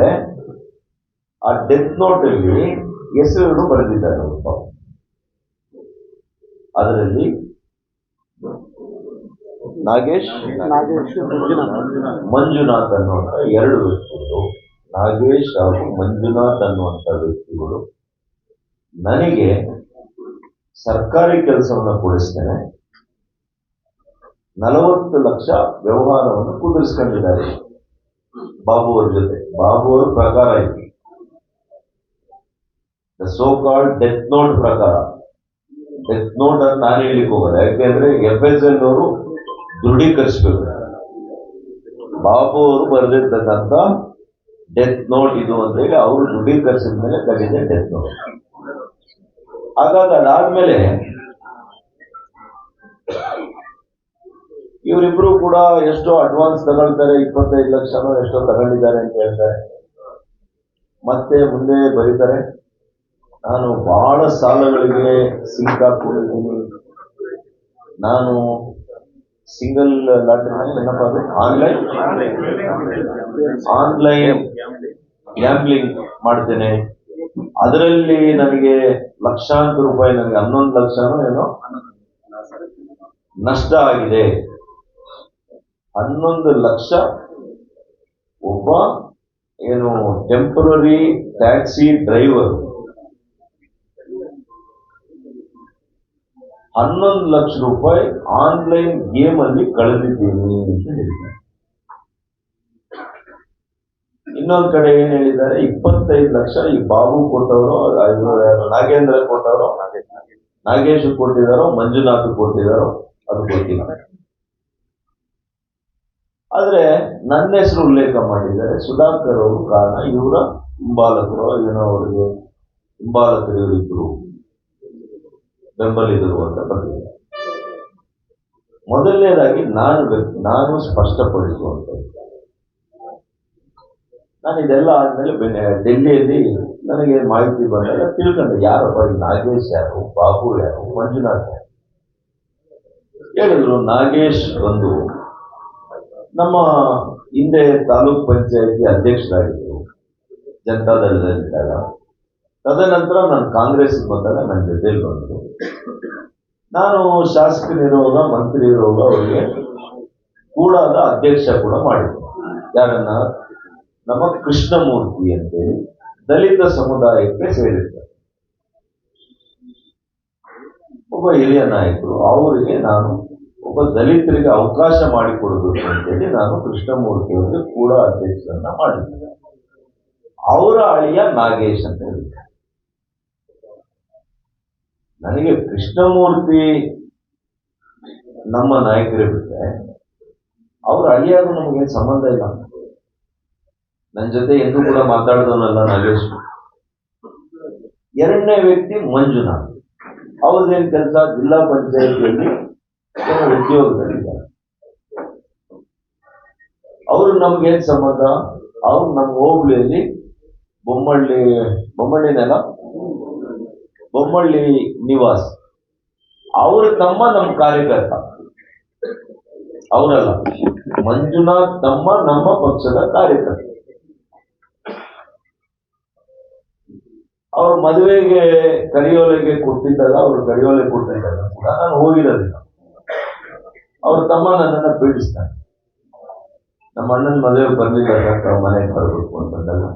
ಅಂದ್ರೆ ಆ death note ಅಲ್ಲಿ ಹೆಸರುಗಳು ಬರೆದಿದ್ದಾರೆ ಅದರಲ್ಲಿ ನಾಗೇಶ್ ನಾಗೇಶ್ ಮಂಜುನಾಥ್. ಅನ್ನುವಂಥ ಎರಡು ವ್ಯಕ್ತಿಗಳು. ನಾಗೇಶ್ ಹಾಗೂ ಮಂಜುನಾಥ್ ಅನ್ನುವಂತ ವ್ಯಕ್ತಿಗಳು. ನನಗೆ ಸರ್ಕಾರಿ ಕೆಲಸವನ್ನು ಕೊಡಿಸ್ತೇನೆ. ನಲವತ್ತು ಲಕ್ಷ ವ್ಯವಹಾರವನ್ನು ಕುದುರಿಸ್ಕೊಂಡಿದ್ದಾರೆ. ಬಾಬು ಅವ್ರ ಜೊತೆ. ಬಾಬು ಅವ್ರ ಪ್ರಕಾರ ಇದು ಸೋ ಕಾಲ್ಡ್ ಡೆತ್ ನೋಟ್ ಪ್ರಕಾರ. ಡೆತ್ ನೋಟ್ ಅಂತ ನಾನು ಹೇಳಿಕ್ ಹೋಗಲ್ಲ. ಯಾಕೆಂದ್ರೆ ಎಫ್ ಎಸ್ ಎನ್ ಅವರು ದೃಢೀಕರಿಸಬೇಕು. ಬಾಬು ಅವರು ಬರೆದಿರ್ತಕ್ಕಂಥ ಡೆತ್ ನೋಟ್ ಇದು ಅಂತ ಹೇಳಿ ಅವರು ದೃಢೀಕರಿಸಿದ ಮೇಲೆ ಕಲಿದೆ ಡೆತ್ ನೋಟ್ ಹಾಗಾಗಿ ಅದಾದ್ಮೇಲೆ ಇವರಿಬ್ರು ಕೂಡ ಎಷ್ಟೋ ಅಡ್ವಾನ್ಸ್ ತಗೊಳ್ತಾರೆ, ಇಪ್ಪತ್ತೈದು ಲಕ್ಷನೋ ಎಷ್ಟೋ ತಗೊಂಡಿದ್ದಾರೆ ಅಂತ ಹೇಳ್ತಾರೆ. ಮತ್ತೆ ಮುಂದೆ ಬರೀತಾರೆ. ನಾನು ಬಹಳ ಸಾಲಗಳಿಗೆ ಸಿಕ್ಕಾಕೊಂಡಿದ್ದೀನಿ ನಾನು ಸಿಂಗಲ್ ಲಾಟ್ರಿ ಏನಪ್ಪ ಅದು ಆನ್ಲೈನ್ ಆನ್ಲೈನ್ ಗ್ಯಾಂಬ್ಲಿಂಗ್ ಮಾಡ್ತೇನೆ. ಅದರಲ್ಲಿ ನನಗೆ ಲಕ್ಷಾಂತರ ರೂಪಾಯಿ, ನನಗೆ ಹನ್ನೊಂದು ಲಕ್ಷನೋ ಏನೋ ನಷ್ಟ ಆಗಿದೆ. ಹನ್ನೊಂದು ಲಕ್ಷ. ಒಬ್ಬ ಏನು ಟೆಂಪರರಿ ಟ್ಯಾಕ್ಸಿ ಡ್ರೈವರ್ ಹನ್ನೊಂದು ಲಕ್ಷ ರೂಪಾಯಿ ಆನ್ಲೈನ್ ಗೇಮ್ ಅಲ್ಲಿ ಕಳೆದಿದ್ದೀನಿ ಇನ್ನೊಂದ್ ಕಡೆ ಏನ್ ಹೇಳಿದ್ದಾರೆ? ಇಪ್ಪತ್ತೈದು ಲಕ್ಷ ಈ ಬಾಬು ಕೊಟ್ಟವರು ನಾಗೇಂದ್ರ ಕೊಟ್ಟವರು, ನಾಗೇಶ್. ಕೊಟ್ಟಿದ್ದಾರೋ, ಮಂಜುನಾಥ್ ಕೊಟ್ಟಿದ್ದಾರೋ, ಅದು ಗೊತ್ತಿಲ್ಲ ಆದ್ರೆ ನನ್ನ ಹೆಸರು ಉಲ್ಲೇಖ ಮಾಡಿದ್ದಾರೆ ಸುಧಾಕರ್ ಅವರು ಕಾರಣ ಇವರ ಹಿಂಬಾಲಕರು, ಏನೋ ಅವರಿಗೆ ಹಿಂಬಾಲಕರು ಇವರಿಬ್ರು ಬೆಂಬಲಿಗರು ಅಂತ ಬರ್ತಿದ್ದಾರೆ ಮೊದಲನೇದಾಗಿ ನಾನು ವ್ಯಕ್ತಿ, ನಾನು ಸ್ಪಷ್ಟಪಡಿಸುವಂತ ನಾನು ಇದೆಲ್ಲ ಆದ್ಮೇಲೆ ಡೆಲ್ಲಿಯಲ್ಲಿ ನನಗೆ ಮಾಹಿತಿ ಬಂದಾಗ ತಿಳ್ಕೊಂಡೆ ಯಾರಪ್ಪ ಈ ನಾಗೇಶ್ ಯಾರು, ಬಾಬು ಯಾರು, ಮಂಜುನಾಥ್ ಯಾರು. ಹೇಳಿದ್ರು, ನಾಗೇಶ್ ಒಂದು ನಮ್ಮ ಹಿಂದೆ ತಾಲೂಕ್ ಪಂಚಾಯತಿ ಅಧ್ಯಕ್ಷರಾಗಿದ್ದರು. ಜನತಾದಳದಲ್ಲಿದ್ದಾಗ. ತದನಂತರ ನಾನು ಕಾಂಗ್ರೆಸ್ ಬಂದಾಗ ನನ್ನ ಜೊತೆಲಿ ಬಂದರು. ನಾನು ಶಾಸಕನಿರುವಾಗ ಮಂತ್ರಿ ಇರುವಾಗ ಅವರಿಗೆ ಕೂಡಾದ ಅಧ್ಯಕ್ಷ ಕೂಡ ಮಾಡಿದ್ದೆ. ಯಾರನ್ನ? ನಮ್ಮ ಕೃಷ್ಣಮೂರ್ತಿ ಅಂತೇಳಿ ದಲಿತ ಸಮುದಾಯಕ್ಕೆ ಸೇರಿದ್ದಾರೆ ಒಬ್ಬ ಹಿರಿಯ ನಾಯಕರು, ಅವರಿಗೆ ನಾನು ಒಬ್ಬ ದಲಿತರಿಗೆ ಅವಕಾಶ ಮಾಡಿಕೊಡಬೇಕು ಅಂತೇಳಿ ನಾನು ಕೃಷ್ಣಮೂರ್ತಿ ಅವರಿಗೆ ಕೂಡ ಅಧ್ಯಕ್ಷರನ್ನ ಮಾಡಿದ್ದೆ ಅವರ ಅಳಿಯ ನಾಗೇಶ್ ಅಂತ ಹೇಳಿದ್ದಾರೆ. ನನಗೆ ಕೃಷ್ಣಮೂರ್ತಿ ನಮ್ಮ ನಾಯಕರೇ ಬಿಟ್ಟರೆ ಅವ್ರ ಅಳಿಯಾಗೂ ನಮಗೇನು ಸಂಬಂಧ ಇಲ್ಲ. ನನ್ನ ಜೊತೆ ಎಂದೂ ಕೂಡ ಮಾತಾಡಿದವನಲ್ಲ ನಾಗೇಶ್. ಎರಡನೇ ವ್ಯಕ್ತಿ ಮಂಜುನಾಥ್. ಅವ್ರದ್ದೇನು ಕೆಲಸ ಜಿಲ್ಲಾ ಪಂಚಾಯತಿಯಲ್ಲಿ ಏನೋ ಉದ್ಯೋಗದಲ್ಲಿದ್ದಾರೆ. ಅವರು ನಮ್ಗೇನ್ ಸಂಬಂಧ? ಅವ್ರು ನಮ್ಮ ಹೋಬಳಿಯಲ್ಲಿ ಬೊಮ್ಮಳ್ಳಿ ಬೊಮ್ಮಳ್ಳಿನೆಲ್ಲ ಬೊಮ್ಮಳ್ಳಿ ನಿವಾಸ್. ಅವ್ರ ತಮ್ಮ ನಮ್ಮ ಕಾರ್ಯಕರ್ತ. ಅವರಲ್ಲ. ಮಂಜುನಾಥ್ ತಮ್ಮ ನಮ್ಮ ಪಕ್ಷದ ಕಾರ್ಯಕರ್ತ. ಅವ್ರ ಮದುವೆಗೆ ಕರಿಯೋಲೆಗೆ ಕೊಟ್ಟಿದ್ದಲ್ಲ, ಅವ್ರು ಕರಿಯೋಲೆ ಕೊಟ್ಟಿದ್ದಲ್ಲ ಕೂಡ ನಾನು ಹೋಗಿರೋದಿಲ್ಲ. ಅವ್ರ ತಮ್ಮ ನನ್ನನ್ನ ಪೀಡಿಸ್ತಾನೆ ನಮ್ಮ ಅಣ್ಣನ ಮದುವೆಗೆ ಅಂತ ಮನೆಗೆ ಬರಬೇಕು ಅಂತಂದಲ್ಲ,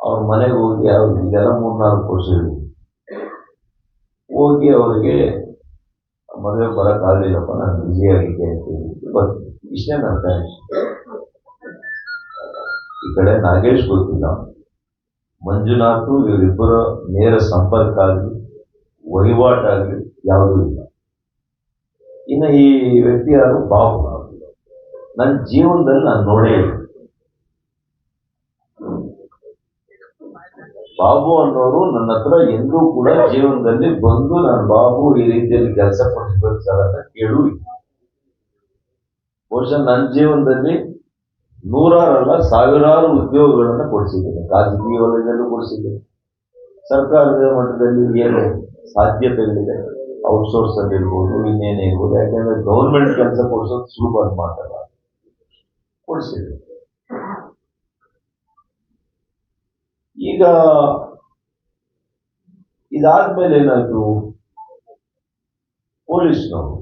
ಅವ್ರ ಮನೆಗೆ ಹೋಗಿ ಅವ್ರಿಗೆ ಇದೆಲ್ಲ ಮೂರ್ನಾಲ್ಕು ವರ್ಷ. ಹೋಗಿ ಅವರಿಗೆ ಮದುವೆ ಬರೋಕ್ಕಾಗಲಿಲ್ಲಪ್ಪ ನಾನು ಬ್ಯುಸಿ ಆಗಿದ್ದೆ ಅಂತ ಬರ್ತೀನಿ ಇಷ್ಟೇ ನನ್ನ ಈ ಕಡೆ ನಾಗೇಶ್ ಗೊತ್ತಿಲ್ಲ. ಮಂಜುನಾಥು, ಇವರಿಬ್ಬರ ನೇರ ಸಂಪರ್ಕ ಆಗಲಿ ವಹಿವಾಟಾಗಲಿ ಯಾವುದೂ ಇಲ್ಲ. ಇನ್ನು ಈ ವ್ಯಕ್ತಿ ಯಾರು ಬಾಬು ನನ್ನ ಜೀವನದಲ್ಲಿ ನಾನು ನೋಡೇ ಬಾಬು ಅನ್ನೋರು ನನ್ನ ಹತ್ರ ಎಂದೂ ಕೂಡ ಜೀವನದಲ್ಲಿ ಬಂದು ನಾನು ಬಾಬು ಈ ರೀತಿಯಲ್ಲಿ ಕೆಲಸ ಕೊಡಿಸ್ಬೇಕು ಸರ್ ಅಂತ ಕೇಳೂ ಬಹುಶಃ ನನ್ನ ಜೀವನದಲ್ಲಿ ನೂರಾರಲ್ಲ ಸಾವಿರಾರು ಉದ್ಯೋಗಗಳನ್ನು ಕೊಡಿಸಿದ್ದೇನೆ. ಖಾಸಗಿ ವಲಯದಲ್ಲೂ ಕೊಡಿಸಿದ್ದೇನೆ. ಸರ್ಕಾರದ ಮಟ್ಟದಲ್ಲಿ ಏನು ಸಾಧ್ಯತೆಗಳಿದೆ. ಔಟ್ಸೋರ್ಸ್ ಅಲ್ಲಿ ಇರ್ಬೋದು ಇನ್ನೇನೇ ಇರ್ಬೋದು. ಯಾಕಂದ್ರೆ ಗೌರ್ಮೆಂಟ್ ಕೆಲಸ ಕೊಡಿಸೋದು ಸುಲಭ ಮಾತಲ್ಲ ಕೊಡಿಸಿದ್ರು. ಈಗ ಇದಾದ್ಮೇಲೆ ಏನಾದ್ರು ಪೊಲೀಸ್ನವರು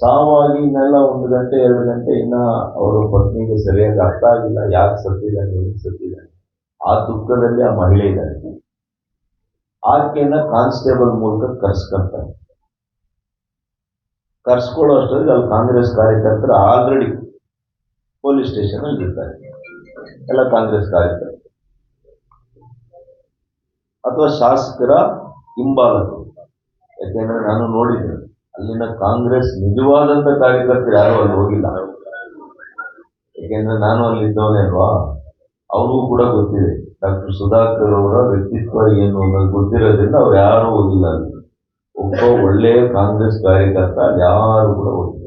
ಸಾವಾಗಿ ಇನ್ನೆಲ್ಲ ಒಂದು ಗಂಟೆ, ಎರಡು ಗಂಟೆ ಇನ್ನ ಅವರ ಪತ್ನಿಗೆ ಸರಿಯಾಗಿ ಅರ್ಥ ಆಗಿಲ್ಲ, ಯಾಕೆ ಸತ್ತಿದ್ದಾನೆ, ಏನು ಸತ್ತಿದ್ದಾನೆ, ಆ ದುಃಖದಲ್ಲಿ ಆ ಮಹಿಳೆ ಇದ್ದಾಳೆ. ಆಕೆಯನ್ನ ಕಾನ್ಸ್ಟೇಬಲ್ ಮೂಲಕ ಕರ್ಸ್ಕೊಂತಾರೆ. ಕರ್ಸ್ಕೊಳ್ಳೋ ಅಷ್ಟರಲ್ಲಿ ಅಲ್ಲಿ ಕಾಂಗ್ರೆಸ್ ಕಾರ್ಯಕರ್ತರು ಆಲ್ರೆಡಿ ಪೊಲೀಸ್ ಸ್ಟೇಷನ್ ಅಲ್ಲಿ ಇರ್ತಾರೆ ಎಲ್ಲ ಕಾಂಗ್ರೆಸ್ ಕಾರ್ಯಕರ್ತರು. ಅಥವಾ ಶಾಸಕರ ಹಿಂಬಾಲಕರು ಯಾಕೆಂದ್ರೆ ನಾನು ನೋಡಿದ್ದೇನೆ, ಅಲ್ಲಿನ ಕಾಂಗ್ರೆಸ್ ನಿಜವಾದಂತ ಕಾರ್ಯಕರ್ತರು ಯಾರು ಅಲ್ಲಿ ಹೋಗಿಲ್ಲ. ಯಾಕೆಂದ್ರೆ ನಾನು ಅಲ್ಲಿ ಇದ್ದವನೇ ಅಲ್ವಾ? ಅವ್ರಿಗೂ ಕೂಡ ಗೊತ್ತಿದೆ. ಡಾಕ್ಟರ್ ಸುಧಾಕರ್ ಅವರ ವ್ಯಕ್ತಿತ್ವ ಏನು ಅನ್ನೋದು ಗೊತ್ತಿರೋದ್ರಿಂದ ಅವ್ರು ಯಾರು ಹೋಗಿಲ್ಲ ಅಲ್ಲಿ ಒಬ್ಬ ಒಳ್ಳೆಯ ಕಾಂಗ್ರೆಸ್ ಕಾರ್ಯಕರ್ತ ಯಾರು ಕೂಡ ಹೋಗಿಲ್ಲ